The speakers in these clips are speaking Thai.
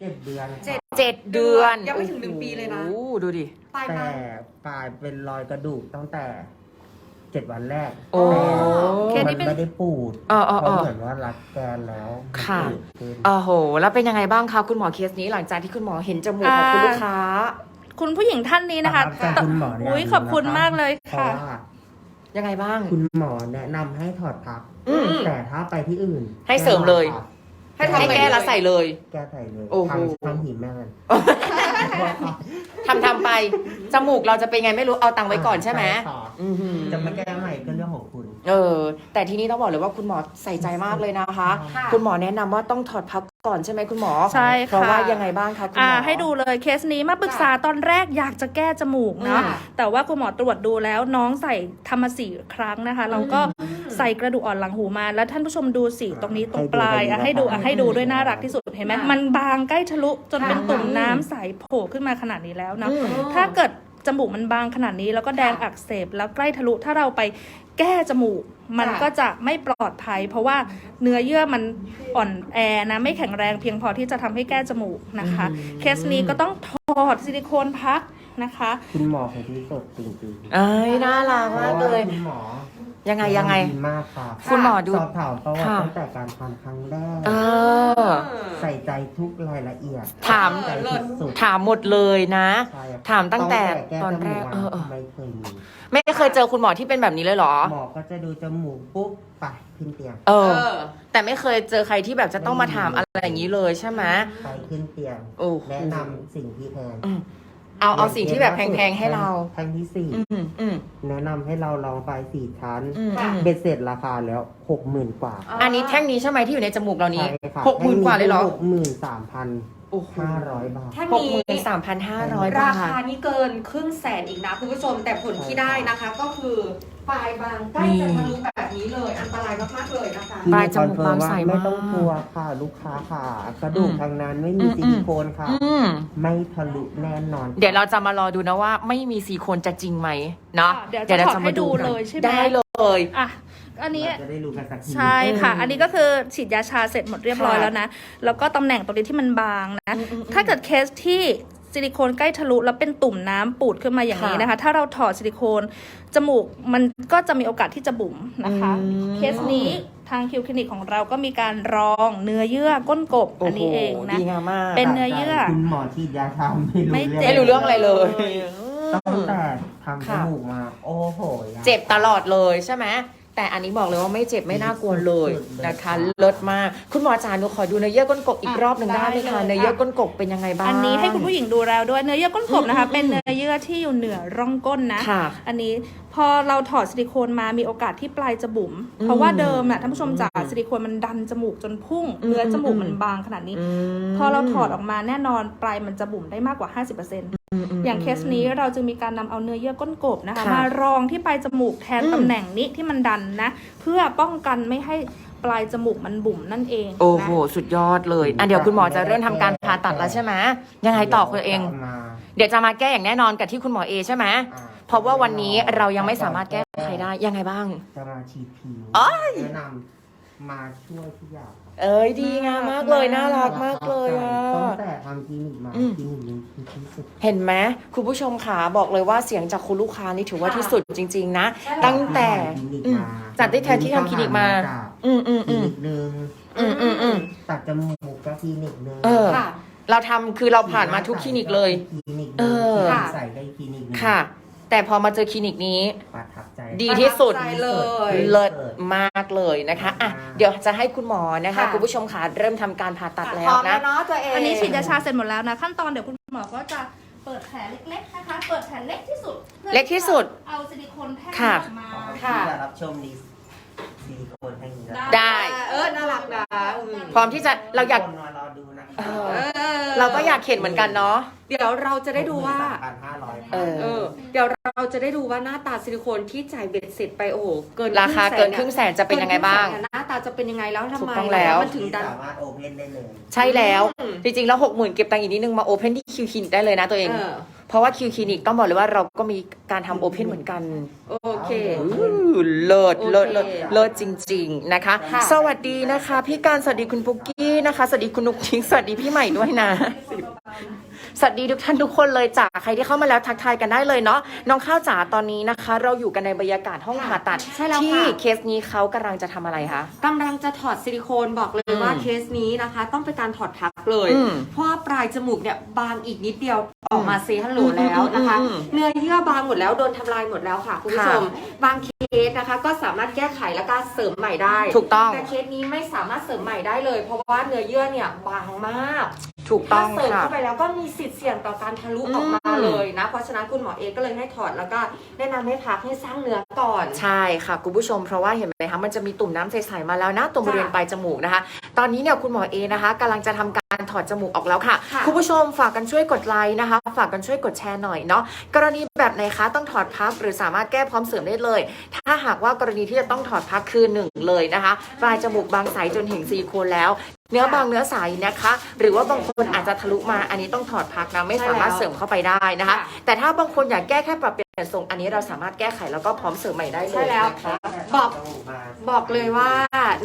เจ็ดเดือนเจ็ดค่ะเจ็ดเดือนยังไม่ถึงหนึ่งปีเลยนะ โอ้โหดูดิ ปลายแต่มากลายเป็นรอยกระดูกตั้งแต่เจ็ดวันแรกโอ้ เคแต่สมันี้นเป็นไม่ได้ปูดเออเออเพเอราะอเหมือนว่ารัดแกนแล้วค่ะ มันปูดขึ้น โอ้โห แล้วเป็นยังไงบ้างคะคุณหมอเคสนี้หลังจากที่คุณหมอเห็นจมูกของคุณลูกค้า คุณผู้หญิงท่านนี้นะคะประทับใจคุณหมอเนี่ยอุ๊ยขอบคุณมากเลยเพราะค่ะว่ายังไงบ้าง คุณหมอแนะนำให้ถอดพักอืมแต่ถ้าไปที่อื่นให้เสริมเลย ให้ ทำให้แก้แล้วใส่เลย แก้ใส่เลยโอ้โห ทำทำหิมแม่มัน ทำทำไป จมูกเราจะเป็นไงไม่รู้เอาตังค์ไว้ก่อนใช่ไหมค่ะอือหือจะมาแก้ใหม่ก็เรื่องของคุณ เออ แต่ทีนี้ต้องบอกเลยว่าคุณหมอใส่ใจมากเลยนะคะ ค่ะ คุณหมอแนะนำว่าต้องถอดพับก่อนใช่ไหมคุณหมอใช่ค่ะ เพราะว่ายังไงบ้างคะคุณหอ่ามอ ให้ดูเลยเคสนี้มาปรึกษาตอนแรกอยากจะแก้จมูกเนาะค่ะแต่ว่าคุณหมอตรวจดูแล้วน้องใส่ทำมาสี่ครั้งนะคะเราก็ใส่กระดูกอ่อนหลังหูมาแล้วท่านผู้ชมดูสิตรงนี้ตรงปลายอะให้ดูอะให้ดูด้วยน่ารักที่สุด เห็นไหมค่ะมันบางใกล้ทะลุจนเป็นค่ะตุ่มน้ำใสโผล่ขึ้นมาขนาดนี้แล้วเนาะอืมถ้าเกิดจมูกมันบางขนาดนี้แล้วก็แดงค่ะอักเสบแล้วใกล้ทะลุถ้าเราไปแก้จมูกมันค่ะก็จะไม่ปลอดภัย เพราะว่าเนื้อเยื่อมันอ่อนแอนะไม่แข็งแรงเพียงพอที่จะทำให้แก้จมูกนะคะ เคสนี้ก็ต้องถอดซิลิโคนพักนะคะ คุณหมอของที่สุดจริงๆเอ้ยน่ารักมากเลยพระว่คุณหมอ ยังไงยังไง ดีมากค่ะคุณหมอดู สอบถามประวัติค่ะ ตั้งแต่การทำครั้งแรก เออ ใส่ใจทุกรายละเอียดถามใจที่สุดถามหมดเลยนะ ใช่ถามตั้งแต่แก้ตอนจแรมูกกเออเออ ไม่เคยมีไม่เคยเจอคุณหมอที่เป็นแบบนี้เลยเหรอ หมอก็จะดูจมูกปุ๊บไปขึ้นเตียง เอเออ อ แต่ไม่เคยเจอใครที่แบบจะต้องมาถามอะไรอย่างนี้เลยใช่ไหม ไปขึ้นเตียง โอ้โห แนะนำสิ่งที่แพงอืม เอาเอาสิ่งที่แบบแพงๆให้เราแพงที่สี่อืมอืมแนะนำให้เราลองไปสี่ชั้น อืมอืมเบ็ดเสร็จราคาแล้วหกหมื่นกว่าอันนี้แท่งนี้ใช่ไหมที่อยู่ในจมูกเรานี้ใช่ค่ะหกหมื่นกว่าเลยเหรอหกหมื่นสามพันโอ้โหห้าร้อยบาท แท่หกนี้หมื่นสามพันห้าร้อยราบาคาทนี้เกินครึ่งแสนอีกนะคุณผู้ชมแต่ผลที่ได้นะคะก็คือ ปลายบางใกล้จะทะลุแบบนี้เลย อันตรายมากๆเลยนะคะ ปลายจมูกบางใสมาก ไม่ต้องกลัวค่ะ ลูกค้าค่ะ กระดูกอืมทางนั้นไม่มีอืมซิลิโคนค่ะ อืม ไม่ทะลุแน่นอนเดี๋ยวเราจะมารอดูนะว่าไม่มีซีโคนจะจริงไหมเนาะเดี๋ยวจะถอดให้ดูเลยใช่ไหม ได้เลย อะ อันนี้ เราจะได้รู้กันสักที ใช่ค่ะอืมอันนี้ก็คือฉีดยาชาเสร็จหมดเรียบร้อยค่ะแล้วนะ แล้วก็ตำแหน่งตรงนี้ที่มันบางนะอืมอืมอืมถ้าเกิดเคสที่ ซิลิโคนใกล้ทะลุแล้วเป็นตุ่มน้ำปูดขึ้นมาอย่างนี้ค่ะนะคะ ถ้าเราถอดซิลิโคนจมูกมันก็จะมีโอกาสที่จะบุ๋มนะคะอืมเคสนี้ทางคิวคลินิกของเราก็มีการรองเนื้อเยื่อก้นกบอันนี้เองนะดีงามมากเป็นเนื้อเยื่อคุณหมอฉีดยาชาไม่รู้ไม่เรื่องเจ็ไม่รู้เรื่องอะไรเลยตั้งแต่ทำจค่ะมูกมา โอ้โหยาเจ็บตลอดเลยใช่ไหม แต่อันนี้บอกเลยว่าไม่เจ็บไม่น่ากลัวเลยนะคะเลิศมาก คุณหมอจาหนูขอดูเนื้อเยื่อก้นกบอีกอะรอบหนึ่งได้ไหมได้คะเลยเนื้อเยื่อค่ะก้นกบเป็นยังไงบ้างอันนี้ให้คุณผู้หญิงดูแล้วด้วยเนื้อเยื่อก้นกบนะคะอืมเป็นเนื้อเยื่อที่อยู่เหนือร่องก้นนะค่ะอันนี้พอเราถอดซิลิโคนมามีโอกาสที่ปลายจะบุ๋มอืมเพราะว่าเดิมน่ะท่านผู้ชมจ๋าอืมซิลิโคนมันดันจมูกจนพุ่งอืมเนื้อจมูกอืมมันบางขนาดนี้มพอเราถอดออกมาแน่นอนปลายมันจะบุ๋มได้มากกว่า 50%มม อย่างเคสนี้เราจึงมีการนำเอาเนื้อเยื่อก้นกบนะคะค่ะมารองที่ปลายจมูกแทนอืมตำแหน่งนี้ที่มันดันนะ เพื่อป้องกันไม่ให้ปลายจมูกมันบุ๋มนั่นเอง โอ้นะโห สุดยอดเลย อะเดี๋ยวคุณหมอจะเริ่มทำการผ่าตัดแล้วใช่ไหมยังไงต่อคุณเองมาเดี๋ยวจะมาแก้อย่างแน่นอนกับที่คุณหมอเอใช่ไหมอ่เพราะว่าวันนี้เรายังไม่สามารถแก้ไขได้ยังไงบ้างจะมาฉีดผิวอ้ายแนะนำ มาช่วยทุกอย่างเอ้ยดีงามมากเลยน่ารักมากเลยอะ ตั้งแต่ทำคลินิกมาอืม คลินิกนี้คือที่สุด เห็นไหมคุณผู้ชมขาบอกเลยว่าเสียงจากคุณลูกค้านี่ถือว่าค่ะที่สุดจริง ๆ นะใช่ตั้งแต่คลินิกอืมมาจากที่แท้ที่ทำคลินิกมาจากอืมอืมคลิอืมนิกหนึ่งอืมอืมอืมตัดจมูกก็คลินิกหนึ่งเออ ค่ะ เราทำคือเราผ่านมาทุกคลินิกเลย คลินิกหเอนึ่งอที่ใส่ได้คลินิกหนึ่งค่ะ แต่พอมาเจอคลินิกนี้ประทับใจ ดีที่สุด ประทับใจเลย เลิศมากเลยนะคะอะเดี๋ยวจะให้คุณหมอนะคะ ค่ะ คุณผู้ชมขาเริ่มทำการผ่าตัดแล้พวร้อมนะ แล้วเนาะตัวเองอันนี้ฉีดยาชาเสร็จหมดแล้วนะ ขั้นตอนเดี๋ยวคุณหมอก็จะเปิดแผลเล็กๆนะคะ เปิดแผลเล็กที่สุดพื่อเล็กที่สุดเอาซิลิโคนแท่งค่ะ ออกมาค่ะจะรับชมดี ซิลิโคนให้นี้นะได้ เออ น่ารักนะอืมพร้อมที่จะเราอยาก คนมารอดูนะเออ เออเราก็อยากเห็นเหมือนกันเนาะ เดี๋ยวเราจะได้ดูว่าพันห้าร้อยเออ เออ เดี๋ยวเราจะได้ดูว่าหน้าตาซิลิโคนที่จ่ายเบ็ดเสร็จไปโอ้โหเกินราคาเกินครึ่งแสนจะเป็นยังไงบ้างเกินครึ่แสนเนี่ยหน้าตาจะเป็นยังไงแล้วทำถูกไมต้องแล้ว มันถึงดัน สามารถโอเพนได้เลย ใช่แล้ว อืม จริงๆ แล้วหกหมื่นเก็บตังค์อีกนิดนึงมาโอเพนที่คิวคลินิกได้เลยนะตัวเอง เออ เพราะว่าคิวคลินิกต้องบอกเลยว่าเราก็มีการทำโอเพนเหมือนกันโอเค อู้เลิศเลิศเลิศโอเคเลิศจริง ๆนะคะ ค่ะ สวัสดีนะคะ พี่การสวัสดีคุณปุกกี้นะคะ สวัสดีคุณนุกทิ้งสวัสดีพี่ใหม่ด้วยนะ สวัสดีทุกท่านทุกคนเลยจ้าใครที่เข้ามาแล้วทักทายกันได้เลยเนาะน้องข้าวจ๋าตอนนี้นะคะ เราอยู่กันในบรรยากาศห้องผ่าตัดใช่แล้วที่ค่ะเคสนี้เขากำลังจะทำอะไรคะ กำลังจะถอดซิลิโคนบอกเลยว่าอืมเคสนี้นะคะ ต้องเป็นการถอดทับเลย อืมเพราะว่าปลายจมูกเนี่ยบางอีกนิดเดียวออกมาเซฮัลโหลแล้วนะคะ อืมอืมอืมเนื้อเยื่อบางหมดแล้วโดนทำลายหมดแล้วค่ะคุณผู้ชม บางเคสนะคะ ก็สามารถแก้ไขแล้วก็เสริมใหม่ได้ถูกต้อง แต่เคสนี้ไม่สามารถเสริมใหม่ได้เลย เพราะว่าเนื้อเยื่อเนี่ยบางมาก ถูกต้องถ้าเสริมค่ะเข้าไปแล้วก็มีสิทธิ์เสี่ยงต่อการทะลุออกมาอืม เลยนะ เพราะฉะนั้นคุณหมอเองก็เลยให้ถอดแล้วก็แนะนำให้พักให้สร้างเนื้อก่อน ใช่ค่ะคุณผู้ชมเพราะว่าเห็นไหมคะมันจะมีตุ่มน้ำใสๆมาแล้วนะตรงบริเวณจ้ะปลายจมูกนะคะ ตอนนี้เนี่ยคุณหมอเอนะคะกำลังจะทำการถอดจมูกออกแล้วค่ะค่ะ คุณผู้ชมฝากกันช่วยกดไลค์นะคะ ฝากกันช่วยกดแชร์หน่อยเนาะกรณี แบบไหนคะต้องถอดพับหรือสามารถแก้พร้อมเสริมได้เลย ถ้าหากว่ากรณีที่จะต้องถอดพับคือหนึ่งเลยนะคะปลายจมูกบางใสจนเห็นซิลิโคนแล้ว เนื้อบางเนื้อใสนะคะ หรือว่าบางคนอาจจะทะลุมาอันนี้ต้องถอดพักนะไม่สามารถใช่แล้วเสริมเข้าไปได้นะคะค่ะแต่ถ้าบางคนอยากแก้แค่ปรับเปลี่ยน ทรงอันนี้เราสามารถแก้ไขแล้วก็พร้อมเสริมใหม่ได้เลยใช่แล้วนะคะบอกบอกเลยว่า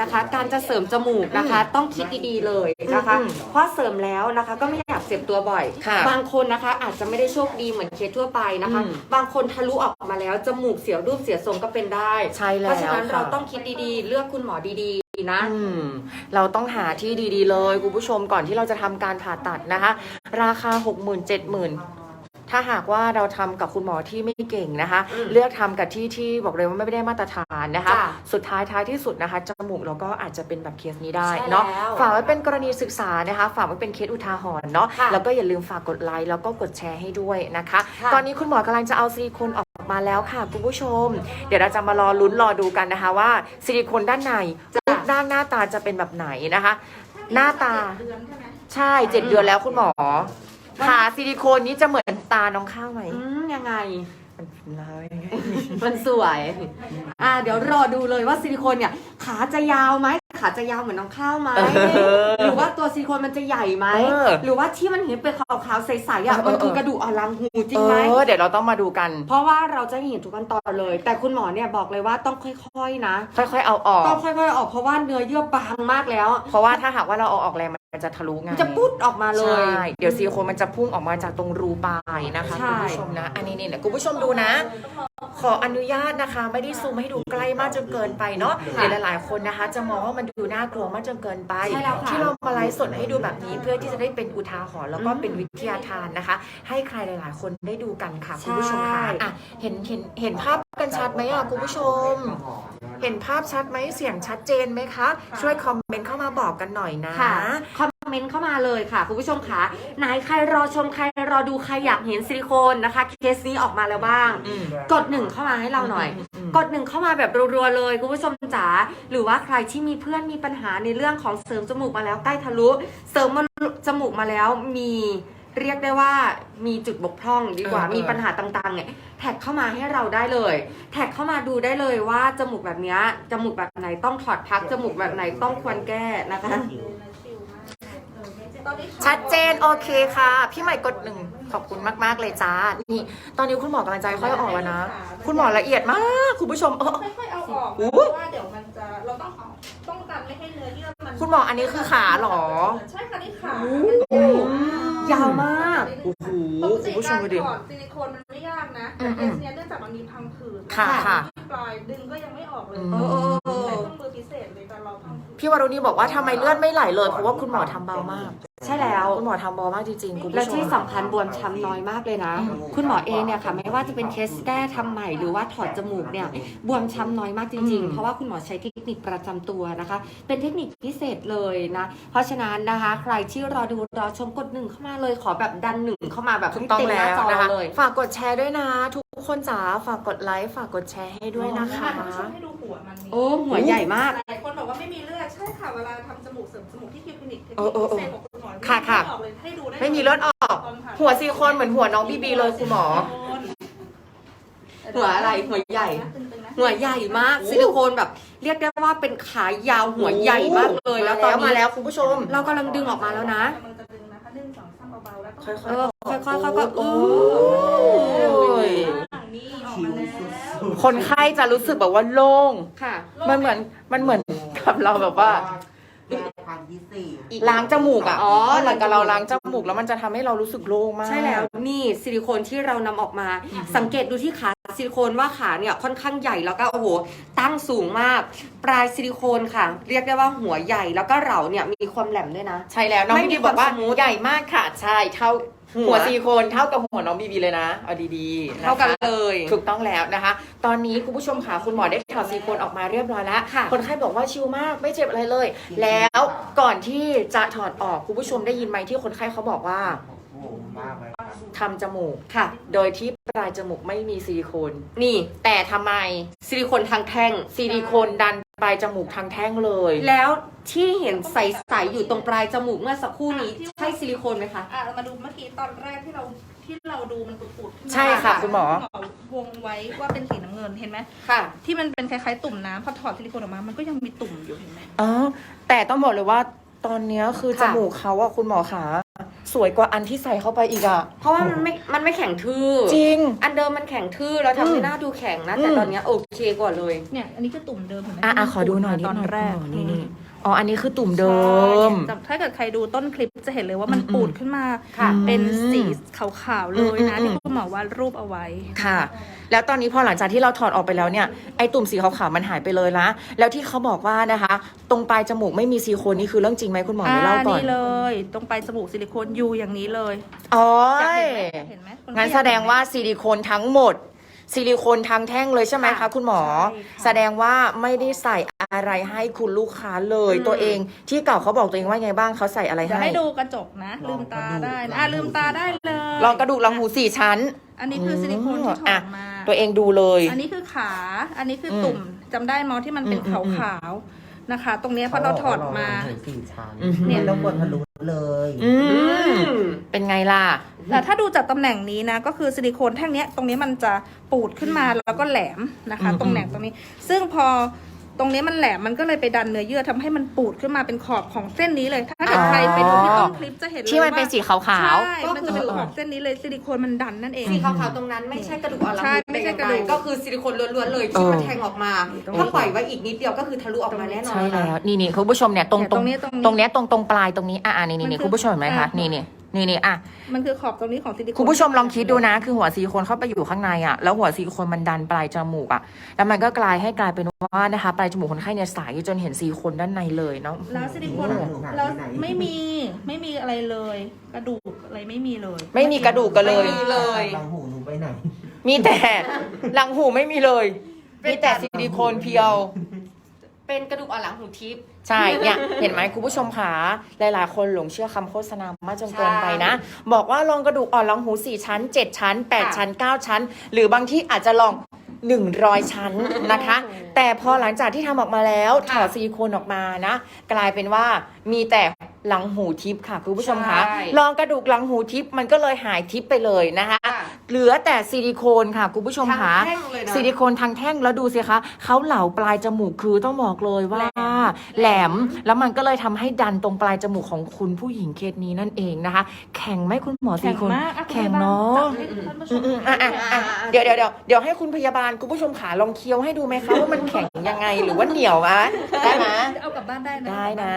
นะคะ การจะเสริมจมูกนะคะ ต้องคิดดีๆเลยนะคะอืมเพราะเสริมแล้วนะคะ ก็ไม่อยากเจ็บตัวบ่อย ค่ะบางคนนะคะ อาจจะไม่ได้โชคดีเหมือนเคสทั่วไปนะคะ อืมบางคนทะลุออกมาแล้วจมูกเสียรูปเสียทรงก็เป็นได้ ใช่แล้วเพราะฉะนั้นค่ะ เราต้องคิดดีๆ เลือกคุณหมอดีๆนะ อืมเราต้องหาที่ดีๆเลยคุณผู้ชมก่อนที่เราจะทำการผ่าตัดนะคะ ราคา 6 0 0 0 0 7 0 0 0 ถ้าหากว่าเราทำกับคุณหมอที่ไม่เก่งนะคะอืมเลือกทำกับที่ที่บอกเลยว่าไม่ได้มาตรฐานนะคะจ้ะสุดท้ายท้ายที่สุดนะคะจมูกเราก็อาจจะเป็นแบบเคสนี้ได้ใช่เนาะแล้วฝากไว้เป็นกรณีศึกษานะคะ ฝากไว้เป็นเคสอุทาหรณ์เนาะค่ะแล้วก็อย่าลืมฝากกดไลค์แล้วก็กดแชร์ให้ด้วยนะคะค่ะตอนนี้คุณหมอกำลังจะเอาซิลิโคนออกมาแล้วค่ะคุณผู้ชม เดี๋ยวเราจะมารอลุ้นรอดูกันนะคะว่าซิลิโคนด้านในจ้ะรูปร่างหน้าตาจะเป็นแบบไหนนะคะ หน้าตาใช่เจ็ดเดือนแล้วคุณหมอขาซิลิโคนนี้จะเหมือนตาน้องข้าวไหมอืมยังไง มันเป็นไรมันสวย อ่า เดี๋ยวรอดูเลยว่าซิลิโคนเนี่ย ขาจะยาวไหม ขาจะยาวเหมือนน้องข้าวไหมหรือว่าตัวซิลิโคนมันจะใหญ่ไหมเออ หรือว่าที่มันเห็นเป็นขาวๆใสๆอะเออเออมันคือกระดูกอ่อนหลังหูจริเองไหมอเดี๋ยวเราต้องมาดูกัน เพราะว่าเราจะเห็นทุกขั้นตอนเลย แต่คุณหมอเนี่ยบอกเลยว่าต้องค่อยๆนะ ค่อยๆเอาออก ต้องค่อยๆออกเพราะว่าเนื้อเยื่อบางมากแล้ว เพราะว่าถ้าหากว่าเราเอาออกแรงมันจะทะลุไงมันจะปุ๊ดออกมาเลยใช่เดี๋ยวซิลิโคนมันจะพุ่งออกมาจากตรงรูปลายนะคะใช่ คุณผู้ชมนะ อันนี้เนี่ยคุณผู้ชมดูนะ ขออนุญาตนะคะ ไม่ได้ซูมให้ดูใกล้มากจนเกินไปเนาะเดี๋ยวหลายๆคนนะคะ จะมองว่ามันดูน่ากลัวมากจนเกินไป ใช่แล้วค่ะที่เรามาไลฟ์สดให้ดูแบบนี้ เพื่อที่จะได้เป็นอุทาหรณ์แล้วก็เป็นวิทยาทานนะคะ ให้ใครหลาย ๆ คนได้ดูกันค่ะคุณผู้ชมค่ะอะเห็นเห็นเห็นภาพกันชัดไหมอะคุณผู้ชม เห็นภาพชัดไหมเสียงชัดเจนไหมคะ ช่วยคอมเมนต์เข้ามาบอกกันหน่อยนะ ค่ะคอม เมนต์เข้ามาเลยค่ะ คุณผู้ชมค่ะไหนใครรอชมใครรอดูใครอยากเห็นซิลิโคนนะคะ เคสนี้ออกมาแล้วบ้าง อืม กดหนึ่งเข้ามาให้เราหน่อยมกดหนึ่งเข้ามาแบบรัวๆเลยคุณผู้ชมจ๋าหรือว่าใครที่มีเพื่อนมีปัญหาในเรื่องของเสริมจมูกมาแล้วใกล้ทะลุ เสริมมันจมูกมาแล้วมีเรียกได้ว่ามีจุดบกพร่องดีกว่าเออเออ มีปัญหาต่างๆเนี่ยแท็กเข้ามาให้เราได้เลย แท็กเข้ามาดูได้เลยว่าจมูกแบบเนี้ยจมูกแบบไหนต้องถอดพักจมูกแบบไหนต้องควรแก้นะคะ ชัดเจนโอเคค่ะ พี่ใหม่กดหนึ่งขอบคุณมากๆเลยจ้านี่ ตอนนี้คุณหมอกำลังใจค่อยออกแล้วนะ คุณหมอละเอียดมาก คุณผู้ชมเออค่อยๆเอาออกโอ้นะโหเพราะว่าเดี๋ยวมันจะเราต้องเอาป้องกันไม่ให้เนื้อเยื่อมันคุณหมออันนี้คือขาเหรอ ใช่ค่ะนี่ขายาวมากโอ้โหปก คุณติผู้ชมการดูดิถอดซิลิโคนมันไม่ยากนะอืแต่มเคสเนี้ยเนื่องจากมันมีพังผืดค่ะค่ะ ที่ปลายดึงก็ยังไม่ออกเลยอืมโอ้โอ้โอ้ใช้เครื่องมือพิเศษเลยแต่เราพังผืดพี่วารุณีบอกว่าทำไมเลือดไม่ไหลเลย เพราะว่าคุณหมอทำเบามาก ใช่แล้ว คุณหมอทำเบามากจริงๆคุณและผู้ชที่ม สำคัญบวมช้ำน้อยมากเลยนะคุณหมอเองเนี่ยค่ะ ไม่ว่าจะเป็นเคสแก้ทำใหม่หรือว่าถอดจมูกเนี่ยบวมช้ำน้อยมากจริงอืม ๆ เพราะว่าคุณหมอใช้เทคนิคประจำตัวนะคะ เป็นเทคนิคพิเศษเลยนะ เพราะฉะนั้นนะคะ ใครที่รอดูรอชมกดหนึ่งเข้ามาเลยขอแบบดันหนึ่งเข้ามาแบบถูกให้ต้องเต็มหแล้น้าวจอนะคะเลยฝากกดแชร์ด้วยนะ ทุกคนจ๋าฝากกดไลค์ฝากกดแชร์ให้ด้วยนะคะท่านผู้ชมให้ดูหัวมันนี่โอ้หัวใหญ่มาก หลายคนบอกว่าไม่มีเลือดใช่ค่ะเวลาทำจมูกเสริมจมูกที่คลินิกเทคเอนิอคเออเออพิเศษของคุณหมอค่ะค่ะ ไม่ออกเลยให้ดูได้ไม่มีเลือดออกตนผ่าหัวซิลิโคนเหมือนหัวน้องบีบีเลยคุณหมอ หัวอะไรหัวใหญ่ ตึงๆนะ หัวใหญ่มากซิลิโคนแบบ เรียกได้ว่าเป็นขายาวหัวใหญ่มากเลยแล้วตอนมานี้แล้วคุณผู้ชม เรากำลังดึงออกมาแล้วนะ กำลังจะดึงนะ คะหนึ่งสองสามเบาๆแล้วต้องค่อยๆเออค่อยๆค่อยๆอู้ยนี่ออกคิวมาสุแล้วดๆคนไข้จะรู้สึกแบบว่าโล่ง ค่ะ มันเหมือนมันเหมือนกับเราแบบว่าแยกครั้งที่สี่ล้างจมูกอะอ๋อเหมือนกับเราล้างจมูกแล้วมันจะทำให้เรารู้สึกโล่งมาก ใช่แล้วนี่ซิลิโคนที่เรานำออกมา สังเกตดูที่ขา ซิลิโคนว่าขาเนี่ยค่อนข้างใหญ่แล้วก็โอ้โหตั้งสูงมาก ปลายซิลิโคนค่ะ เรียกได้ว่าหัวใหญ่แล้วก็เหลาเนี่ยมีความแหลมด้วยนะ ใช่แล้วน้องไม่บีมีบีบอกว่าความสมูท ใหญ่มากค่ะ ใช่เท่าหัวหัวซิลิโคนเท่ากับหัวน้องบีบีเลยนะเอาดีๆะคะเท่ากันเลย ถูกต้องแล้วนะคะ ตอนนี้คุณผู้ชมค่ะคุณหมอได้ถอดซิลิโคนออกมาเรียบร้อยแล้วค่ะ คนไข้บอกว่าชิลมากไม่เจ็บอะไรเลย แล้วก่อนที่จะถอดออกคุณผู้ชมได้ยินไหมที่คนไข้เขาบอกว่า โอ้โหมากเลย ทำจมูก ค่ะ โดยที่ปลายจมูกไม่มีซิลิโคน นี่แต่ทำไมซิลิโคนทางแท่ง ซิลิโคนดันปลายจมูกทางแท่งเลย แล้วที่เห็นใสๆอยู่ตรงปลายจมูกเมื่อสักครู่นี้ใช่ซิลิโคนไหมคะ อะเรามาดูเมื่อกี้ตอนแรกที่เราที่เราดูมันปุดๆขึ้นมาใช่ค่ะคุณหมอ วงไว้ว่าเป็นสีน้ำเงินเห็นไหมค่ะ ที่มันเป็นคล้ายๆตุ่มน้ำพอถอดซิลิโคนออกมา มันก็ยังมีตุ่มอยู่เห็นไหม อ๋อ แต่ต้องบอกเลยว่าตอนเนี้ยคือค่ะจมูกเขาอะคุณหมอขา สวยกว่าอันที่ใส่เข้าไปอีกอะเพราะว่ามันไม่ มันไม่แข็งทื่อ จริง อันเดิมมันแข็งทื่อแล้วทำให้หน้าดูแข็งนะ แต่อืมตอนเนี้ยโอเคกว่าเลย เนี่ย อันนี้คือตุ่มเดิมเห็นไหมอะอะที่ขอดูหน่อยนิตดอนหน่อยแรกคุณหมอนี่นี่ อ๋อ อันนี้คือตุ่มเดิใช่มแต่ถ้าเกิดใครดูต้นคลิปจะเห็นเลยว่ามันอืมปูดขึ้นมา ค่ะเป็นสีขาวๆเลยนะอืม ที่คุณหมอวาดรูปเอาไว้ ค่ะ แล้วตอนนี้พอหลังจากที่เราถอดออกไปแล้วเนี่ย ไอ้ตุ่มสีขาวๆมันหายไปเลยละแล้วที่เขาบอกว่านะคะ ตรงปลายจมูกไม่มีซิลิโคนนี่คือเรื่องจริงไหมคุณหมออ่าเดี๋ยวเล่าก่อน นี่เลย ตรงปลายจมูกซิลิโคนอยู่อย่างนี้เลยอ๋ออยากเห็นไหมอยากเห็นไหมคนงั้นที่แสดงอยกเห็นไหมว่าซิลิโคนทั้งหมด ซิลิโคนทั้งแท่งเลยใช่ไหมคะค่ะคุณหมอ ใช่ค่ะแสดงว่าไม่ได้ใส่อะไรให้คุณลูกค้าเลย อืม ตัวเองที่เก่าเขาบอกตัวเองว่าไงบ้างเขาใส่อะไรเดี๋ยวให้ ให้ดูกระจกนะ ลืมตาได้นะอะลืมตาได้เลยลองกระดูกหลังหูสี่ชั้น อันนี้คือซิลิโคนที่ถออะดมา ตัวเองดูเลย อันนี้คือขา อันนี้คืออมตุ่มจำได้มอที่มันเป็นอืขามอืมวๆนะคะ ตรงเนี้ยพอเราถอดมา ถึงสี่ชั้นอือหือ เนี่ยต้องกดทะลุ เลยอือืมมเป็นไงล่ะ แต่ถ้าดูจากตำแหน่งนี้นะ ก็คือซิลิโคนแท่งเนี้ยตรงนี้มันจะปูดขึ้นมาแล้วก็แหลมนะคะ อืม ตรงแหน่งตรงนี้ ซึ่งพอ ตรงนี้มันแหลมมันก็เลยไปดันเนื้อเยื่อทำให้มันปูดขึ้นมาเป็นขอบของเส้นนี้เลย ถ้าเกิดใครไปดูที่ต้นคลิปจะเห็นเลยที่มันเป็นว่า สีขาวใช่ก็มันคือ จะเป็นขอบเส้นนี้เลยซิลิโคนมันดันนั่นเอง สีขาวๆตรงนั้นไม่ใช่กระดูกอ่อนหลังใช่หูไม่ใช่แต่กระดูกอย่างใก็คือซิลิโคนล้วนๆเลยเอที่อมันแทงออกมา ถ้าปล่อยไว้อีกนิดเดียวก็คือทะลุออกมาแน่นๆอนใช่แล้ว นี่นี่คุณผู้ชมเนี่ยตรงเนี่ยตตรรงงนี้ตรงนี้ตรงเนี้ยตรงตรงปลายตรงนี้อะอะนี่นี่มันนี่คือคุณผู้ชมเห็นไหมคะอะนี่นี่ นี่นี่อะ มันคือขอบตรงนี้ของซิลิโคนคุณผู้ชมลองคิดดูนะ คือหัวซิลิโคนเข้าไปอยู่ข้างในอะ แล้วหัวซิลิโคนมันดันปลายจมูกอะ แล้วมันก็กลายให้กลายเป็นว่านะคะ ปลายจมูกคนไข้เนี่ยใสจนเห็นซิลิโคนด้านในเลยเนาะ แล้วซิลิโคนอืมแล้วไม่มีไม่มีอะไรเลย กระดูกอะไรไม่มีเลย ไม่มีกระดูกกันเลย ไม่มีเลยลองหูหนูไปไหน มีแต่หลังหูไม่มีเลย มีแต่ซิลิโคนเพียว เป็นกระดูกอ่อนหลังหูทิพย์ ใช่เนี่ยเห็นไหมคุณผู้ชมขาหลายๆ คนหลงเชื่อคำโฆษณามากจนเกินไปนะ บอกว่าลองกระดูกอ่อนลองหู 4 ชั้น 7 ชั้น 8 ชั้น 9 ชั้น หรือบางที่อาจจะลอง 100 ชั้นนะคะ แต่พอหลังจากที่ทำออกมาแล้วถค่ะอดซิลิโคนออกมานะ กลายเป็นว่ามีแต่ หลังหูทิพย์ค่ะคุณผู้ชมคะใช่ลองกระดูกหลังหูทิพย์มันก็เลยหายทิพย์ไปเลยนะคะ ค่ะเหลือแต่ซิลิโคนค่ะคุณผู้ชมทางคะแท่งเลยนะซิลิโคนทางแท่งแล้วดูสิคะเขาเหลาปลายจมูกคือต้องบอกเลยว่าแหลมแล้วมันก็เลยทำให้ดันตรงปลายจมูกของคุณผู้หญิงเคสนี้นั่นเองนะคะ แข็งไหมคุณหมอซิแข็ลิงโคนมากอะแข็งคุณพยบลเนาะจับให้ท่านผู้ชอืมมอืมอะอะอะเดี๋ยวเดี๋ยวเดี๋ยวเดี๋ยวให้คุณพยาบาลคุณผู้ชมขาลองเคี้ยวให้ดูไหมคะว่ามันแข็งยังไงหรือว่าเหนียวอะได้ไหมเอากลับบ้านได้นะ ได้นะ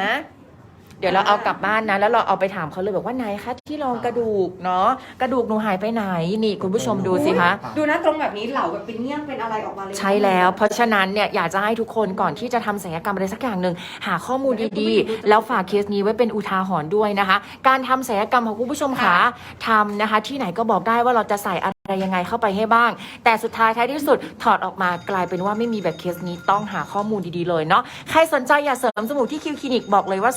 เดี๋ยวเราเอากลับบ้านนะ แล้วเราเอาไปถามเขาเลยบอกว่าไหนคะที่รองกระดูกเนาะกระดูกหนูหายไปไหนนี่คุณผู้ชมดูสิคะ ดูนะตรงแบบนี้เหลาแบบเป็นเงี้ยงเป็นอะไรออกมาเลยนะใช่แล้ว เพราะฉะนั้นเนี่ยอยากจะให้ทุกคนก่อนที่จะทำศัลยกรรมอะไรสักอย่างหนึ่งหาข้อมูลดีๆ แล้วฝากเคสนี้ไว้เป็นอุทาหรณ์ด้วยนะคะ การทำศัลยกรรมของคุณผู้ชมขาทำนะคะ ที่ไหนก็บอกได้ว่าเราจะใส่อะไร ยังไงเข้าไปให้บ้าง แต่สุดท้ายท้ายที่สุดถอดออกมากลายเป็นว่าไม่มีแบบเคสนี้ต้องหาข้อมูลดีๆเลยเนาะใครสนใจอยากเสริมจมูกที่คิวคลินิกบอกเลยว่า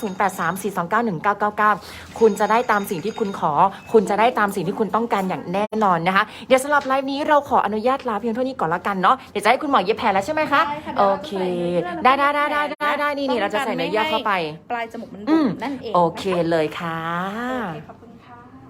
0834291999 คุณจะได้ตามสิ่งที่คุณขอ คุณจะได้ตามสิ่งที่คุณต้องการอย่างแน่นอนนะคะ เดี๋ยวสำหรับไลฟ์นี้เราขออนุญาตลาเพียงเท่านี้ก่อนละกันเนาะเดี๋ยวจะให้คุณหมอเย็บแผลแล้วใช่ไหมคะได้ค่ะโอเดี๋ยวเราจะเคใส่เนื้อได้ได้ได้ได้ได้ได้นี่นี่เราจะใส่เนื้อเยื่อเข้าไป ปลายจมูกมันอืบุ๋มมนั่นเองโอเคเลยค่ะ